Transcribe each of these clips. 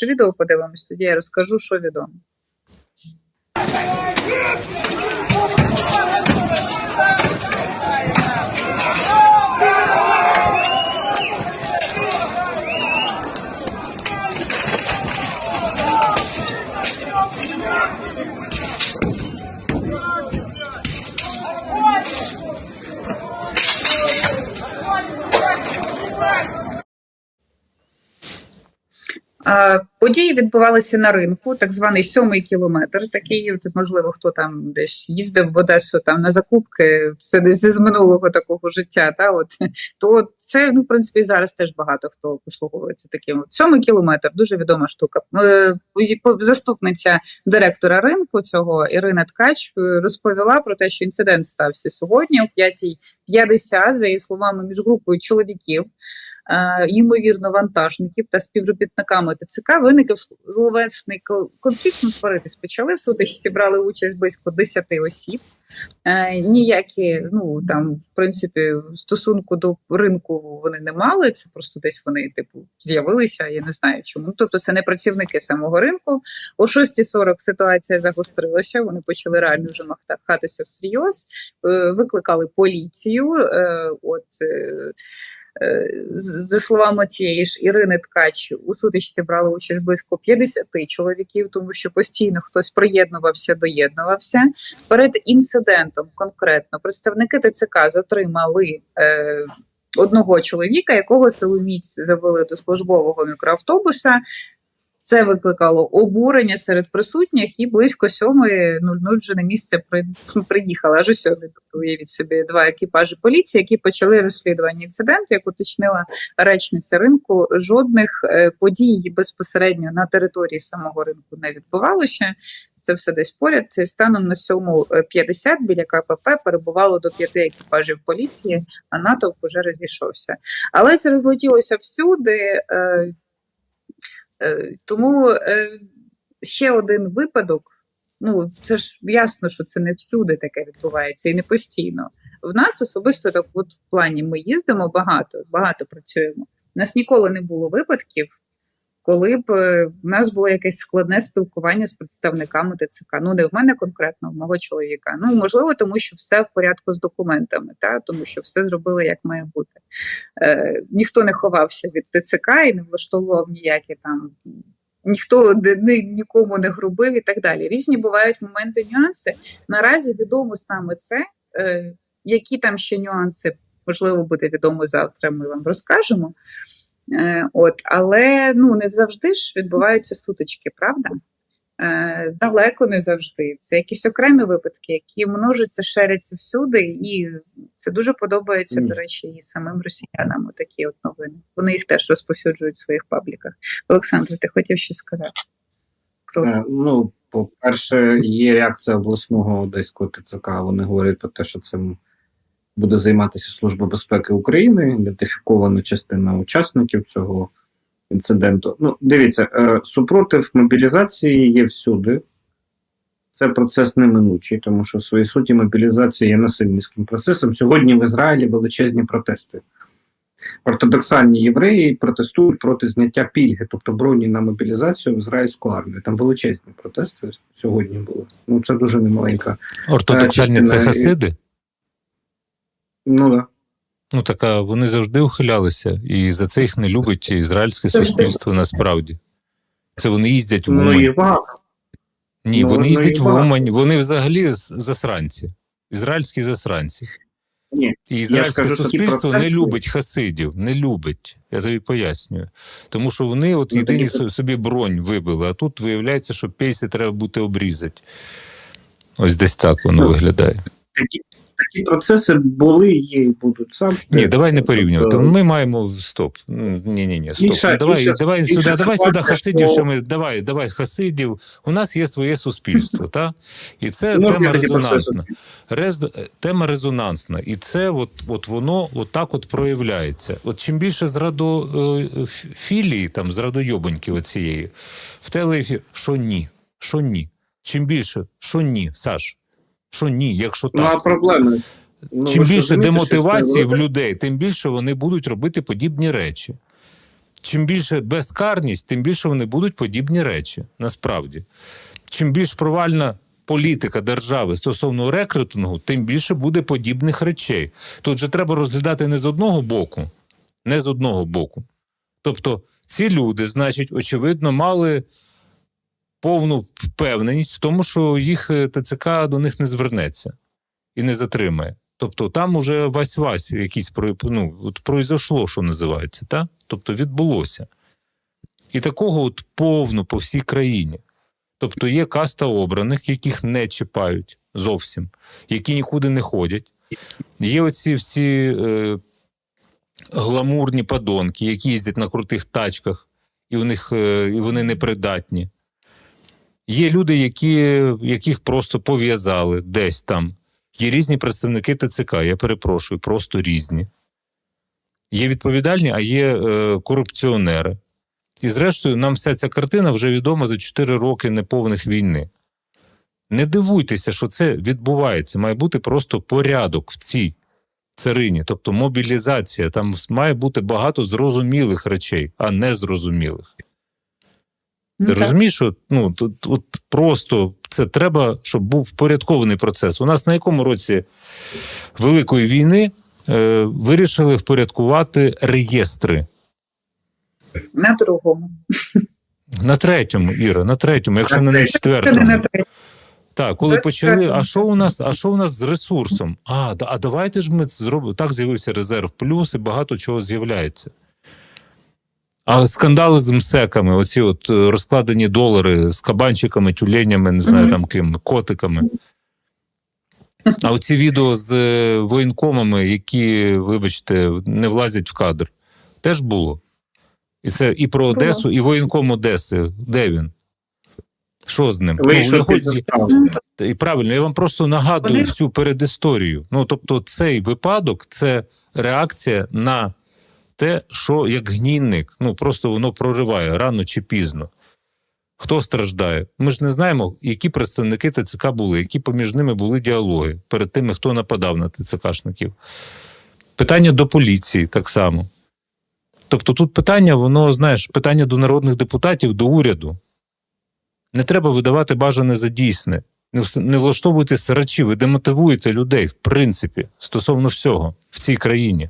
коротше відео подивимось, тоді я розкажу, що відомо. А, Події відбувалися на ринку, так званий сьомий кілометр. Такий, можливо, хто там десь їздив в Одесу там на закупки, це десь з минулого такого життя. Та от то це ну в принципі зараз теж багато хто послуговується таким. Сьомий кілометр, дуже відома штука. Е, Заступниця директора ринку цього Ірина Ткач е, розповіла про те, що інцидент стався сьогодні о 5.50, за її словами, між групою чоловіків ймовірно, вантажників та співробітниками ТЦК виникив словесний ко- конфлікт. Ну, сваритись почали. В сутичці брали участь близько 10 осіб. Е, ніякі, ну там, в принципі, стосунку до ринку вони не мали. Це просто десь вони, типу, з'явилися. Я не знаю чому. Ну, Тобто, це не працівники самого ринку. О 6.40 ситуація загострилася. Вони почали реально вже махатися всерйоз. Е, викликали поліцію. Е, от е, За словами тієї ж Ірини Ткач, у сутичці брали участь близько 50 чоловіків, тому що постійно хтось приєднувався, доєднувався. Перед інцидентом конкретно представники ТЦК затримали е, одного чоловіка, якого силоміць завели до службового мікроавтобуса. Це викликало обурення серед присутніх, і близько 7.00 вже на місце при, приїхали. Аж у сьомій. Тобто уявіть собі два екіпажі поліції, які почали розслідування інциденту, як уточнила речниця ринку. Жодних е, подій безпосередньо на території самого ринку не відбувалося. Це все десь поряд. Станом на 7.50 біля КПП перебувало до п'яти екіпажів поліції, а натовп уже розійшовся. Але це розлетілося всюди. Е, Е, Тому е, ще один випадок. Ну, це ж ясно, що це не всюди таке відбувається і не постійно. В нас особисто так, от в плані ми їздимо багато, багато працюємо. У нас ніколи не було випадків, коли б е, в нас було якесь складне спілкування з представниками ТЦК. Ну, не в мене конкретно, в мого чоловіка. Ну, можливо, тому що все в порядку з документами, та? тому що все зробили як має бути. Е, ніхто не ховався від ТЦК і не влаштовував ніякі там. Ніхто ні- ні- нікому не грубив і так далі. Різні бувають моменти, нюанси. Наразі відомо саме це. Е, які там ще нюанси, можливо, буде відомо завтра. Ми вам розкажемо. Е, от, але ну не завжди ж відбуваються сутички, правда? Е, далеко не завжди. Це якісь окремі випадки, які множаться, шеряться всюди, і це дуже подобається, до речі, і самим росіянам такі от новини. Вони їх теж розповсюджують в своїх пабліках. Олександр, ти хотів щось сказати? Прошу. Е, Ну, по-перше, є реакція обласного одеського ТЦК. Вони говорять про те, що цим буде займатися Служба безпеки України, ідентифікована частина учасників цього інциденту. Ну, дивіться, е, супротив мобілізації є всюди. Це процес неминучий, тому що в своїй суті мобілізація є насильницьким процесом. Сьогодні в Ізраїлі величезні протести. Ортодоксальні євреї протестують проти зняття пільги, тобто броні на мобілізацію в ізраїльську армію. Там величезні протести сьогодні були. Ну це дуже немаленька. Ортодоксальні частина це хасиди? Ну да. Ну так а вони завжди ухилялися, і за це їх не любить ізраїльське суспільство насправді. Це вони їздять в Ну Умань. Ні, ну, вони ну, їздять в. Умань, вони взагалі засранці. Ізраїльські засранці. Ні. І ізраїльське кажу, суспільство не любить хасидів, не любить. Я тобі пояснюю. Тому що вони от Ну, єдині собі бронь вибили, а тут виявляється, що пейси треба бути обрізати. Ось десь так воно виглядає. Такі, такі процеси були, є і будуть завжди. Ні, давай не порівнювати. Тобто, Ми маємо стоп. Ні, ні, ні, стоп. Інша- давай, інша- давай інша сюди, давай сюди хасидів, що- що ми давай, давай хасидів. У нас є своє суспільство, та і це Ну, тема резонансна. Рез, тема резонансна, і це от, от воно от так от проявляється. От чим більше зраду е, філії, там зрадойобоньки оцієї, в телеефі, що ні, що ні. Чим більше, що ні, Саш, що ні, якщо Ну а проблеми. Ну, Чим більше демотивації в людей, тим більше вони будуть робити подібні речі. чим більше безкарність, тим більше вони будуть подібні речі. Насправді, чим більш провальна політика держави стосовно рекрутингу, тим більше буде подібних речей. Тут же треба розглядати не з одного боку, не з одного боку. Тобто, ці люди, значить, очевидно, мали повну впевненість в тому, що їх е, ТЦК до них не звернеться і не затримає. Тобто там уже вась-вась якийсь ну, от произошло, що називається, та? тобто відбулося. І такого от повно по всій країні. Тобто є каста обраних, яких не чіпають зовсім, які нікуди не ходять. Є оці всі е, гламурні падонки, які їздять на крутих тачках, і, у них, е, і вони непридатні. Є люди, які, яких просто пов'язали десь там. Є різні представники ТЦК, я перепрошую, просто різні. Є відповідальні, а є е, корупціонери. І зрештою, нам вся ця картина вже відома за 4 роки неповних війни. Не дивуйтеся, що це відбувається. Має бути просто порядок в цій царині, тобто мобілізація. Там має бути багато зрозумілих речей, а не зрозумілих. Ну, Ти так. розумієш, що ну тут от просто це треба, щоб був впорядкований процес. У нас на якому році Великої війни е, вирішили впорядкувати реєстри На другому. на третьому, Іра, на третьому, якщо На не на четвертому. Так, коли Десь почали, а що у нас, а що у нас з ресурсом? А, а давайте ж ми зробимо. Так з'явився резерв плюс і багато чого з'являється. А скандали з МСЕКами, оці от е, розкладені долари з кабанчиками, тюленями, не знаю Мгм. там ким, котиками. А оці відео з е, воєнкомами, які, вибачте, не влазять в кадр, теж було. І це і про Одесу, і воєнком Одеси. Де він? Що з ним? Ну, Вийшов хоч- І правильно, я вам просто нагадую Вони- всю передісторію. Ну тобто, цей випадок це реакція на те, що як гнійник. Ну просто воно прориває рано чи пізно. Хто страждає? Ми ж не знаємо, які представники ТЦК були, які поміж ними були діалоги перед тими, хто нападав на ТЦКшників. Питання до поліції так само. Тобто тут питання, воно, знаєш, питання до народних депутатів, до уряду. Не треба видавати бажане за дійсне. Не влаштовуйте срачі, ви демотивуєте людей, в принципі, стосовно всього в цій країні,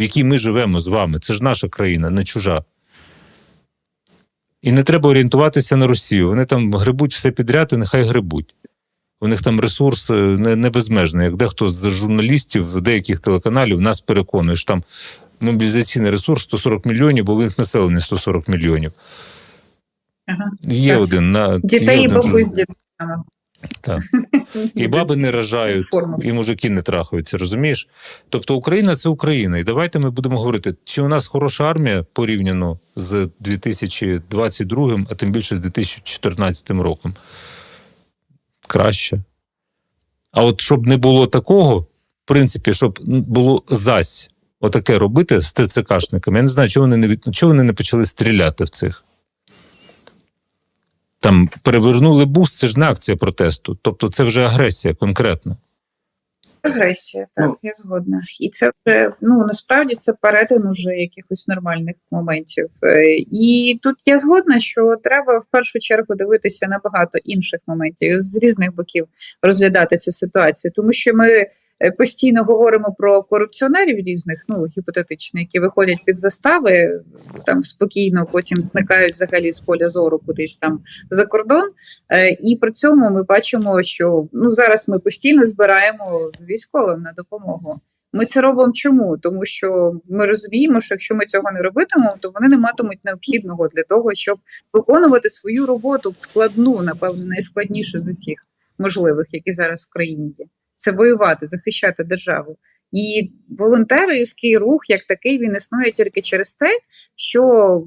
в якій ми живемо з вами. Це ж наша країна, не чужа. І не треба орієнтуватися на Росію. Вони там грибуть все підряд, і нехай грибуть. У них там ресурс е, не, не безмежний. Як дехто з журналістів деяких телеканалів нас переконує, що там мобілізаційний ресурс 140 мільйонів, бо в них населення 140 мільйонів. Ага. Є Так. один на Дітей і бабусь з дітками. Так. І баби не рожають, і мужики не трахаються, розумієш? Тобто Україна це Україна. І давайте ми будемо говорити, чи у нас хороша армія порівняно з 2022, а тим більше з 2014 роком. Краще. А от щоб не було такого, в принципі, щоб було зась отаке робити з ТЦКшниками, я не знаю, чого вони не від... чого вони не почали стріляти в цих. Там перевернули бус, це ж не акція протесту. Тобто це вже агресія конкретна. Агресія, так, Ну. я згодна. І це вже ну насправді це перетин уже якихось нормальних моментів. Е, І тут я згодна, що треба в першу чергу дивитися на багато інших моментів з різних боків розглядати цю ситуацію, тому що ми постійно говоримо про корупціонерів різних, ну гіпотетично, які виходять під застави, там спокійно потім зникають взагалі з поля зору кудись там за кордон. Е, І при цьому ми бачимо, що ну зараз ми постійно збираємо військовим на допомогу. Ми це робимо чому? Тому що ми розуміємо, що якщо ми цього не робитимемо, то вони не матимуть необхідного для того, щоб виконувати свою роботу складну, напевно, найскладнішу з усіх можливих, які зараз в країні є. Це воювати, захищати державу. І волонтерський рух, як такий, він існує тільки через те, що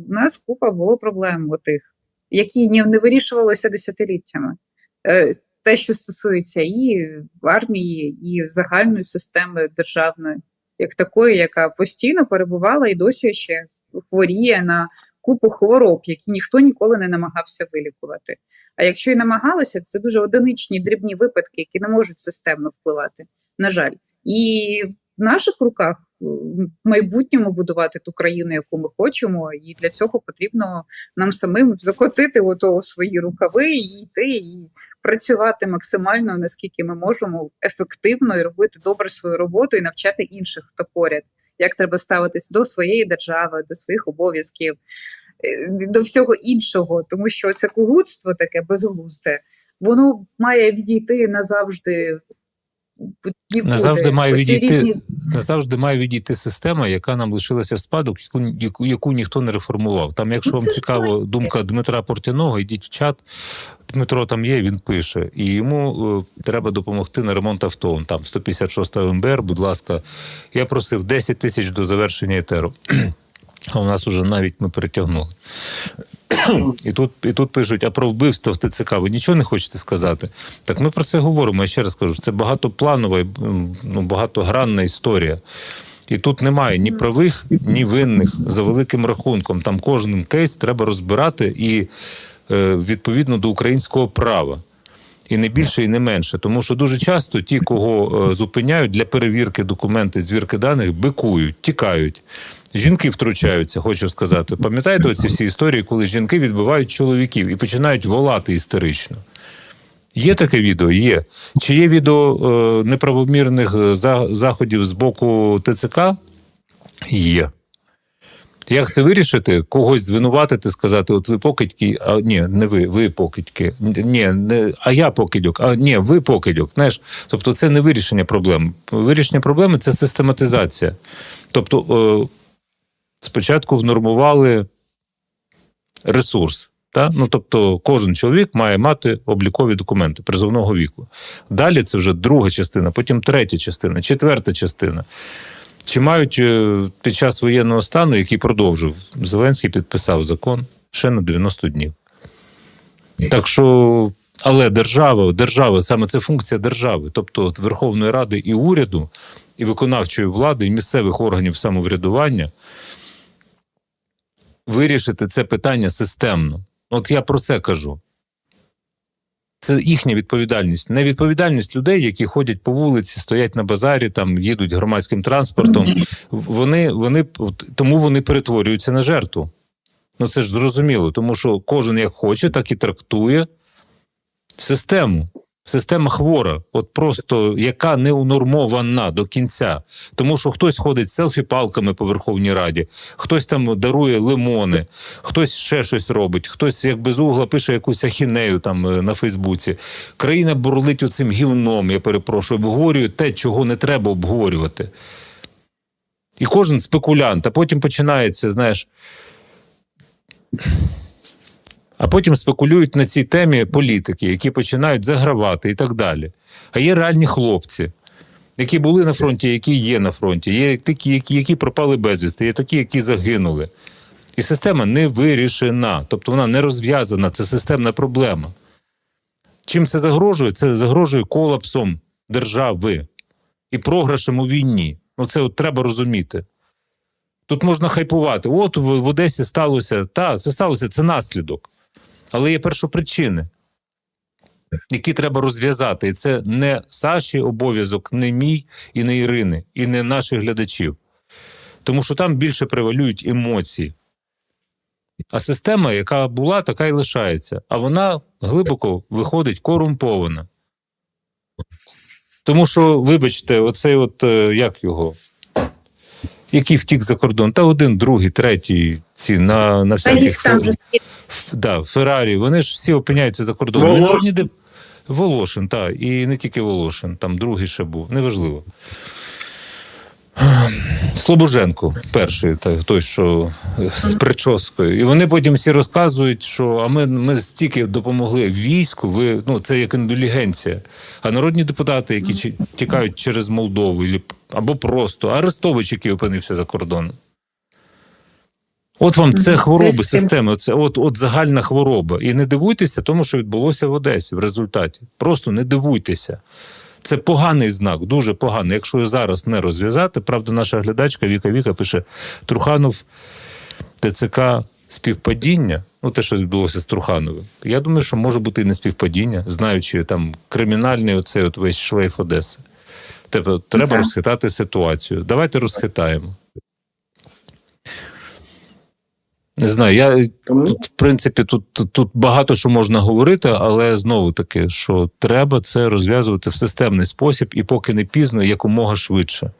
в нас купа було проблем отих, які не вирішувалися десятиліттями. Е, Те, що стосується і армії, і загальної системи державної, як такої, яка постійно перебувала і досі ще хворіє на купу хвороб, які ніхто ніколи не намагався вилікувати. А якщо і намагалися, це дуже одиничні дрібні випадки, які не можуть системно впливати. На жаль, і в наших руках в майбутньому будувати ту країну, яку ми хочемо, і для цього потрібно нам самим закотити ото свої рукави і йти і працювати максимально наскільки ми можемо ефективно і робити добре свою роботу і навчати інших, хто поряд, як треба ставитись до своєї держави, до своїх обов'язків, е, до всього іншого, тому що це кугутство таке безглузде, воно має відійти назавжди. нікуди. Назавжди має відійти різні назавжди має відійти система, яка нам лишилася в спадок, яку, яку, яку ніхто не реформував. Там, якщо Ну, вам цікаво правильно. думка Дмитра Портяного, йдіть в чат. Дмитро там є, він пише, і йому е, треба допомогти на ремонт авто. Он Там 156 МБР, будь ласка. Я просив 10 тисяч до завершення етеру. А у нас уже навіть ми перетягнули. І тут, і тут пишуть: а про вбивство в ТЦК ви нічого не хочете сказати? Так ми про це говоримо. Я ще раз кажу, це багатопланова, і, ну, багатогранна історія. І тут немає ні правих, ні винних за великим рахунком. Там кожен кейс треба розбирати і е, відповідно до українського права. І не більше, і не менше. Тому що дуже часто ті, кого е, зупиняють для перевірки документів, звірки даних, бикують, тікають. Жінки втручаються, хочу сказати. Пам'ятаєте оці всі історії, коли жінки відбивають чоловіків і починають волати істерично? Є таке відео? Є. Чи є відео е, неправомірних е, заходів з боку ТЦК? Є. Як це вирішити? Когось звинуватити, сказати, от ви покидьки, а ні, не ви, ви покидьки. Ні, не, а я покидьок, а ні, ви покидьок. Знаєш, тобто це не вирішення проблем. Вирішення проблеми це систематизація. Тобто, е, спочатку внормували ресурс. Та? Ну, тобто, кожен чоловік має мати облікові документи призовного віку. Далі це вже друга частина, потім третя частина, четверта частина. Чи мають е, під час воєнного стану, який продовжив, Зеленський підписав закон ще на 90 днів. Так що, але держава, держава, саме це функція держави, тобто Верховної Ради і уряду, і виконавчої влади, і місцевих органів самоврядування, вирішити це питання системно. От я про це кажу. Це їхня відповідальність, не відповідальність людей, які ходять по вулиці, стоять на базарі, там їдуть громадським транспортом. Вони, вони тому вони перетворюються на жертву. Ну це ж зрозуміло, тому що кожен як хоче, так і трактує систему. Система хвора, от просто яка не унормована до кінця. Тому що хтось ходить з селфі-палками по Верховній Раді, хтось там дарує лимони, хтось ще щось робить, хтось як без угла пише якусь ахінею там е, на Фейсбуці. Країна бурлить оцим гівном, я перепрошую, обговорює те, чого не треба обговорювати. І кожен спекулянт, а потім починається, знаєш. А потім спекулюють на цій темі політики, які починають загравати і так далі. А є реальні хлопці, які були на фронті, які є на фронті, є такі, які, які пропали безвісти, є такі, які загинули. І система не вирішена, тобто вона не розв'язана, це системна проблема. Чим це загрожує? Це загрожує колапсом держави і програшем у війні. Ну це от треба розуміти. Тут можна хайпувати. От в, Одесі сталося. Та, це сталося, це наслідок. Але є першопричини, які треба розв'язати. І це не Саші обов'язок, не мій і не Ірини, і не наших глядачів. Тому що там більше превалюють емоції. А система, яка була, така й лишається. А вона глибоко виходить корумпована. Тому що, вибачте, оцей от е, як його, який втік за кордон, та один, другий, третій, ці на, на всяких вже да, Феррарі, вони ж всі опиняються за кордоном. Волошин. Ніде... Волошин, так. І не тільки Волошин, там другий ще був, неважливо. Слобоженко, перший, та- той, що е, з прическою. І вони потім всі розказують, що а ми, ми стільки допомогли війську, ви, ну, це як індулігенція. А народні депутати, які тікають через Молдову, або просто Арестович, який опинився за кордоном. От вам це хвороби системи, це от, от загальна хвороба. І не дивуйтеся тому, що відбулося в Одесі в результаті. Просто не дивуйтеся. Це поганий знак, дуже поганий. Якщо його зараз не розв'язати, правда, наша глядачка Віка Віка пише: Труханов ТЦК співпадіння. Ну, те, що відбулося з Трухановим. Я думаю, що може бути і не співпадіння, знаючи там кримінальний оцей от весь шлейф Одеси. Тобто, треба так. розхитати ситуацію. Давайте розхитаємо. Не знаю, я Тому тут, в принципі, тут, тут, багато що можна говорити, але знову таки, що треба це розв'язувати в системний спосіб, і поки не пізно, якомога швидше.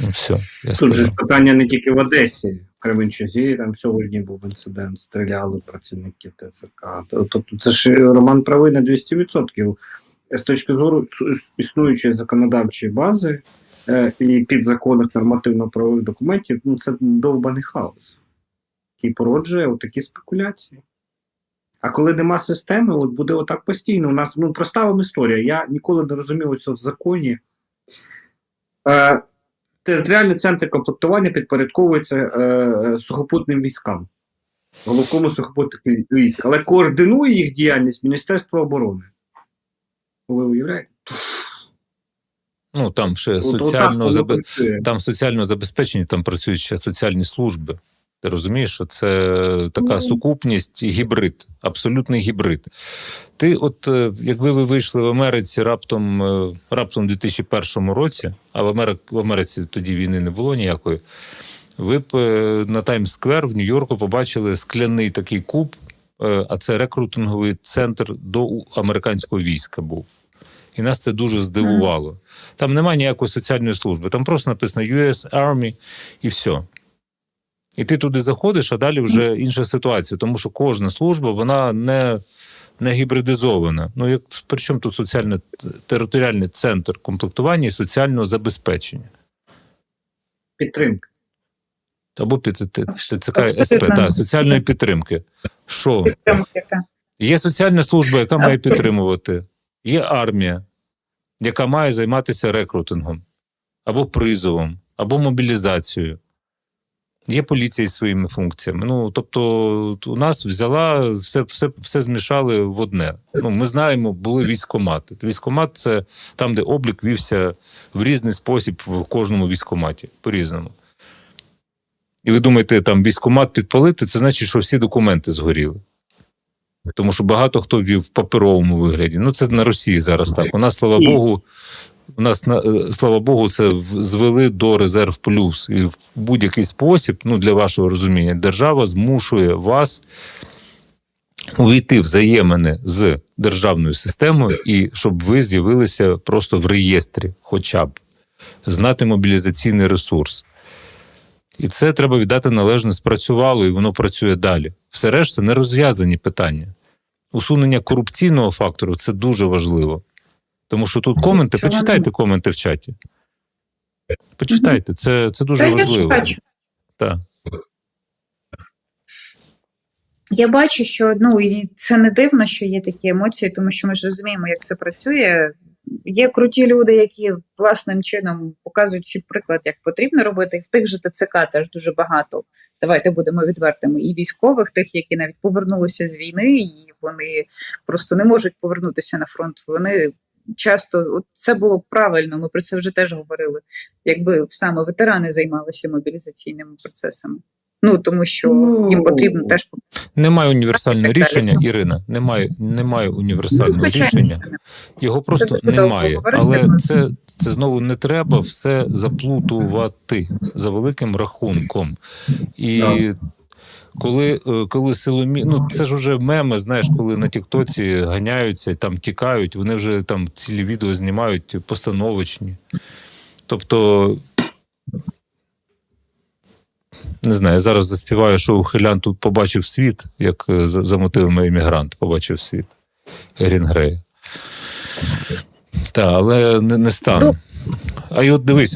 Ну, все, я тут же питання не тільки в Одесі, в Кременчузі там сьогодні був інцидент, стріляли працівників ТЦК. Тобто це ж Роман правий на 200%. З точки зору існуючої законодавчої бази і підзаконних нормативно-правових документів, ну це довбаний хаос, який породжує отакі спекуляції. А коли нема системи, от буде отак постійно. У нас ну проста вам історія. Я ніколи не розумів цього в законі. Е, територіальні центри комплектування підпорядковуються е, е, сухопутним військам, головкому сухопутних військ, але координує їх діяльність Міністерство оборони. Ви уявляєте? Ну там ще От- соціально забе... там соціально забезпечені, там працюють ще соціальні служби. Ти розумієш, що це така Ну. сукупність, гібрид, абсолютний гібрид. Ти, от е, якби ви вийшли в Америці раптом, е, раптом у 2001 році, а в Америці, в Америці тоді війни не було ніякої, ви б е, на Таймс-сквер в Нью-Йорку побачили скляний такий куб, а це рекрутинговий центр до американського війська був. І нас це дуже здивувало. Там немає ніякої соціальної служби, там просто написано US Army і все. І ти туди заходиш, а далі вже інша ситуація, тому що кожна служба вона не, не гібридизована. Ну, як, при чому тут соціальний територіальний центр комплектування і соціального забезпечення? Підтримка. Або під ТЦК СП, та, соціальної підтримки. Що? Підтримки. Є соціальна служба, яка має підтримувати, є армія, яка має займатися рекрутингом, або призовом, або мобілізацією. Є поліція із своїми функціями. Ну, тобто, у нас взяла, все, все, все змішали в одне. Ну, ми знаємо, були військомати. Військомат це там, де облік вівся в різний спосіб в кожному військоматі, по-різному. І ви думаєте, там військомат підпалити, це значить, що всі документи згоріли. Тому що багато хто вів в паперовому вигляді. Ну, це на Росії зараз так. У нас, слава Богу, у нас, е, слава Богу, це звели до резерв плюс. І в будь-який спосіб, ну для вашого розуміння, держава змушує вас увійти взаємини з державною системою, і щоб ви з'явилися просто в реєстрі, хоча б знати мобілізаційний ресурс. І це треба віддати належно спрацювало, і воно працює далі. Все решта не розв'язані питання. Усунення корупційного фактору це дуже важливо. Тому що тут коменти, Чого почитайте коменти в чаті. Почитайте, це, це дуже Та важливо. Я бачу. Так. Я бачу, що ну і це не дивно, що є такі емоції, тому що ми ж розуміємо, як це працює. Є круті люди, які власним чином показують всі приклад, як потрібно робити. І в тих же ТЦК теж дуже багато. Давайте будемо відвертими. І військових, тих, які навіть повернулися з війни, і вони просто не можуть повернутися на фронт. Вони часто от це було правильно. Ми про це вже теж говорили. Якби саме ветерани займалися мобілізаційними процесами. Ну тому що Ну, їм потрібно теж Немає універсального рішення. Ірина. Немає, немає Ну, універсального звичайно, рішення. Його просто довго немає. Але це, це знову не треба все заплутувати за великим рахунком. І коли, е, коли силомі... ну це ж уже меми, знаєш, коли на Тіктоці ганяються, там тікають, вони вже там цілі відео знімають постановочні. Тобто. Не знаю, я зараз заспіваю, що Хилян тут побачив світ, як е, за, за мотивами іммігрант побачив світ Грінгрея. Так, але не, не стану. А й от дивись,